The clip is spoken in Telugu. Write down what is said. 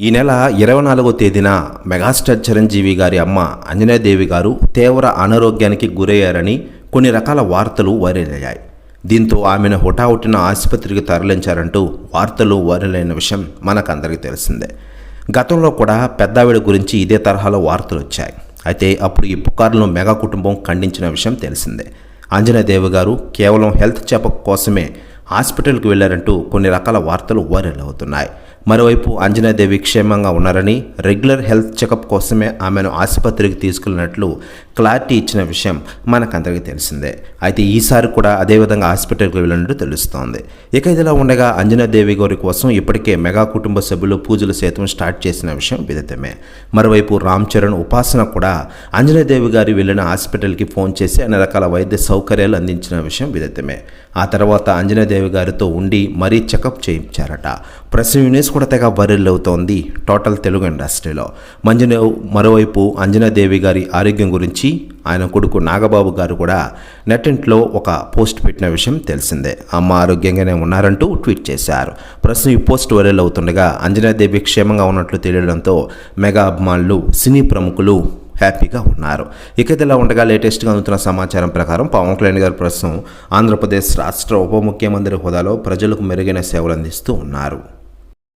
ఈ నెల ఇరవై నాలుగో తేదీన మెగాస్టార్ చిరంజీవి గారి అమ్మ అంజనాదేవి గారు తీవ్ర అనారోగ్యానికి గురయ్యారని కొన్ని రకాల వార్తలు వైరల్ అయ్యాయి. దీంతో ఆమెను హుటాహుటిన ఆసుపత్రికి తరలించారంటూ వార్తలు వైరల్ అయిన విషయం మనకందరికీ తెలిసిందే. గతంలో కూడా పెద్దావిడ గురించి ఇదే తరహాలో వార్తలు వచ్చాయి. అయితే అప్పుడు ఈ పుకార్లను మెగా కుటుంబం ఖండించిన విషయం తెలిసిందే. అంజనాదేవి గారు కేవలం హెల్త్ చెకప్ కోసమే హాస్పిటల్కి వెళ్ళారంటూ కొన్ని రకాల వార్తలు వైరల్ అవుతున్నాయి. మరోవైపు అంజనాదేవి క్షేమంగా ఉన్నారని రెగ్యులర్ హెల్త్ చెకప్ కోసమే ఆమెను ఆసుపత్రికి తీసుకెళ్ళినట్లు క్లారిటీ ఇచ్చిన విషయం మనకందరికీ తెలిసిందే. అయితే ఈసారి కూడా అదేవిధంగా హాస్పిటల్కి వెళ్ళినట్టు తెలుస్తోంది. ఇక ఇదిలా ఉండగా అంజనాదేవి గారి కోసం ఇప్పటికే మెగా కుటుంబ సభ్యులు పూజలు సైతం స్టార్ట్ చేసిన విషయం విదితమే. మరోవైపు రామ్ చరణ్ ఉపాసన కూడా అంజనాదేవి గారి వెళ్ళిన హాస్పిటల్కి ఫోన్ చేసి అన్ని రకాల వైద్య సౌకర్యాలు అందించిన విషయం విదితమే. ఆ తర్వాత అంజనాదేవి గారితో ఉండి మరీ చెకప్ చేయించారట. ప్రస్తుతం యూనిస్ కూడా తెగ వైరల్ అవుతోంది టోటల్ తెలుగు ఇండస్ట్రీలో. మంజున మరోవైపు అంజనాదేవి గారి ఆరోగ్యం గురించి ఆయన కొడుకు నాగబాబు గారు కూడా నెట్టింట్లో ఒక పోస్ట్ పెట్టిన విషయం తెలిసిందే. అమ్మ ఆరోగ్యంగానే ఉన్నారంటూ ట్వీట్ చేశారు. ప్రస్తుతం ఈ పోస్ట్ వైరల్ అవుతుండగా అంజనాదేవి క్షేమంగా ఉన్నట్లు తెలియడంతో మెగా అభిమానులు సినీ ప్రముఖులు హ్యాపీగా ఉన్నారు. ఇక ఇలా ఉండగా లేటెస్ట్గా అందుతున్న సమాచారం ప్రకారం పవన్ కళ్యాణ్ గారు ప్రస్తుతం ఆంధ్రప్రదేశ్ రాష్ట్ర ఉప ముఖ్యమంత్రి హోదాలో ప్రజలకు మెరుగైన సేవలు అందిస్తూ ఉన్నారు.